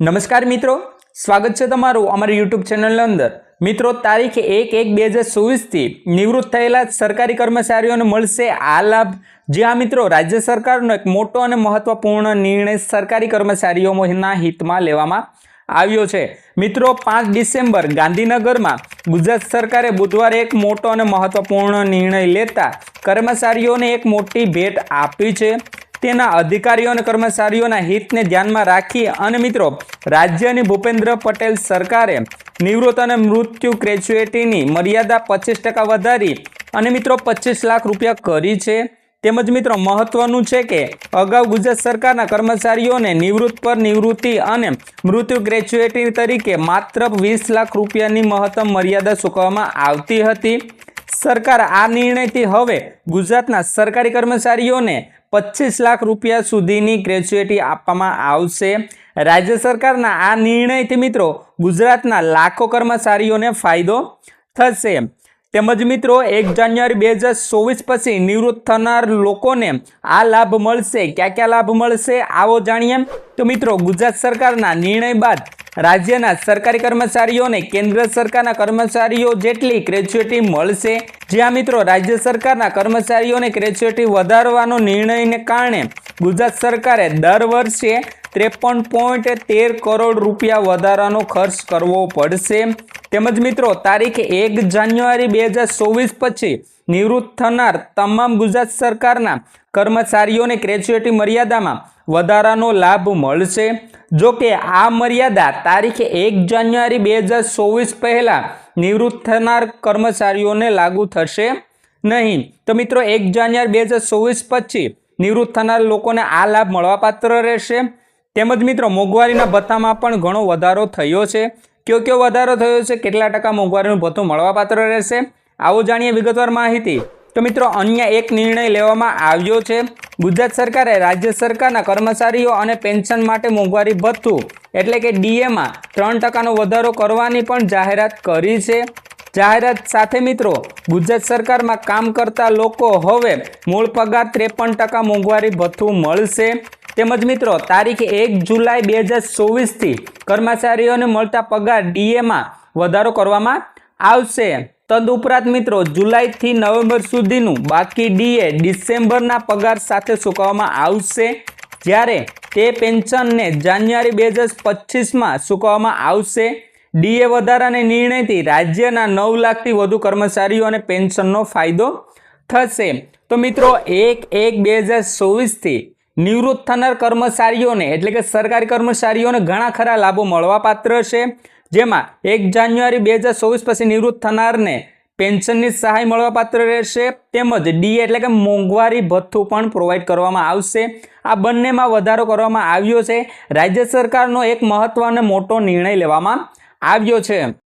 નમસ્કાર મિત્રો, સ્વાગત છે તમારું અમારી યુટ્યુબ ચેનલની અંદર. મિત્રો, તારીખ એક એક બે હજાર ચોવીસથી નિવૃત્ત થયેલા સરકારી કર્મચારીઓને મળશે આ લાભ. જે આ મિત્રો, રાજ્ય સરકારનો એક મોટો અને મહત્વપૂર્ણ નિર્ણય સરકારી કર્મચારીઓના હિતમાં લેવામાં આવ્યો છે. મિત્રો, પાંચ ડિસેમ્બર ગાંધીનગરમાં ગુજરાત સરકારે બુધવારે એક મોટો અને મહત્વપૂર્ણ નિર્ણય લેતા કર્મચારીઓને એક મોટી ભેટ આપી છે. તેના અધિકારીઓ અને કર્મચારીઓના હિતને ધ્યાનમાં રાખી અને મિત્રો રાજ્યની ભૂપેન્દ્ર પટેલ સરકારે નિવૃત્ત અને મૃત્યુ ગ્રેજ્યુએટીની મર્યાદા પચીસ ટકા વધારી અને મિત્રો પચીસ લાખ રૂપિયા કરી છે. તેમજ મિત્રો મહત્વનું છે કે અગાઉ ગુજરાત સરકારના કર્મચારીઓને નિવૃત્ત પર નિવૃત્તિ અને મૃત્યુ ગ્રેજ્યુએટી તરીકે માત્ર વીસ લાખ રૂપિયાની મહત્તમ મર્યાદા ચૂકવવામાં આવતી હતી. સરકાર આ નિર્ણયથી હવે ગુજરાતના સરકારી કર્મચારીઓને પચીસ લાખ રૂપિયા સુધીની ગ્રેજ્યુએટી આપવામાં આવશે. રાજ્ય સરકારના આ નિર્ણયથી મિત્રો ગુજરાતના લાખો કર્મચારીઓને ફાયદો થશે. તેમજ મિત્રો એક જાન્યુઆરી બે હજાર ચોવીસ પછી નિવૃત્ત થનાર લોકોને આ લાભ મળશે. ક્યાં ક્યાં લાભ મળશે આવો જાણીએ. તો મિત્રો ગુજરાત સરકારના નિર્ણય બાદ રાજ્યના સરકારી કર્મચારીઓને કેન્દ્ર સરકારના કર્મચારીઓ જેટલી ગ્રેજ્યુએટી મળશે, જ્યાં મિત્રો રાજ્ય સરકારના કર્મચારીઓને ગ્રેજ્યુએટી વધારવાનો નિર્ણયને કારણે ગુજરાત સરકારે દર વર્ષે ત્રેપન પોઈન્ટ તેર કરોડ રૂપિયા વધારાનો ખર્ચ કરવો પડશે. તેમજ મિત્રો, તારીખ એક જાન્યુઆરી બે હજાર ચોવીસ પછી નિવૃત્ત થનાર તમામ ગુજરાત સરકારના કર્મચારીઓને ગ્રેજ્યુએટી મર્યાદામાં વધારાનો લાભ મળશે. જો કે આ મર્યાદા તારીખ એક જાન્યુઆરી બે હજાર ચોવીસ પહેલાં નિવૃત્ત થનાર કર્મચારીઓને લાગુ થશે નહીં. તો મિત્રો, એક જાન્યુઆરી બે હજાર ચોવીસ પછી નિવૃત્ત થનાર લોકોને આ લાભ મળવાપાત્ર રહેશે. તેમજ મિત્રો, મોંઘવારીના ભથ્થામાં પણ ઘણો વધારો થયો છે. કયો કયો વધારો થયો છે, કેટલા ટકા મોંઘવારીનું ભથ્થું મળવાપાત્ર રહેશે, આવો જાણીએ વિગતવાર માહિતી. તો મિત્રો, અન્ય એક નિર્ણય લેવામાં આવ્યો છે. ગુજરાત સરકારે રાજ્ય સરકારના કર્મચારીઓ અને પેન્શન માટે મોંઘવારી ભથ્થું, એટલે કે ડીએમાં, ત્રણ ટકાનો વધારો કરવાની પણ જાહેરાત કરી છે. જાહેરાત સાથે મિત્રો, ગુજરાત સરકારમાં કામ કરતા લોકો હવે મૂળ પગાર ત્રેપન ટકા મોંઘવારી ભથ્થું મળશે. તેમજ મિત્રો, તારીખ એક જુલાઈ બે હજાર ચોવીસથી કર્મચારીઓને મળતા પગાર ડીએમાં વધારો કરવામાં આવશે. તદુપરાંત મિત્રો, જુલાઈથી નવેમ્બર સુધીનું બાકી ડીએ ડિસેમ્બરના પગાર સાથે ચૂકવવામાં આવશે. જ્યારે તે પેન્શનને જાન્યુઆરી બે હજાર પચીસમાં ચૂકવવામાં આવશે. ડીએ વધારાના નિર્ણયથી રાજ્યના નવ લાખથી વધુ કર્મચારીઓને પેન્શનનો ફાયદો થશે. તો મિત્રો, એક એક બે હજાર ચોવીસથી નિવૃત્ત થનાર કર્મચારીઓને, એટલે કે સરકારી કર્મચારીઓને ઘણા ખરા લાભો મળવાપાત્ર છે. જેમાં એક જાન્યુઆરી બે હજાર ચોવીસ પછી નિવૃત્ત થનારને પેન્શનની સહાય મળવાપાત્ર રહેશે. તેમજ ડી એટલે કે મોંઘવારી ભથ્થું પણ પ્રોવાઈડ કરવામાં આવશે. આ બંનેમાં વધારો કરવામાં આવ્યો છે. રાજ્ય સરકારનો એક મહત્વ અને મોટો નિર્ણય લેવામાં આવ્યો છે.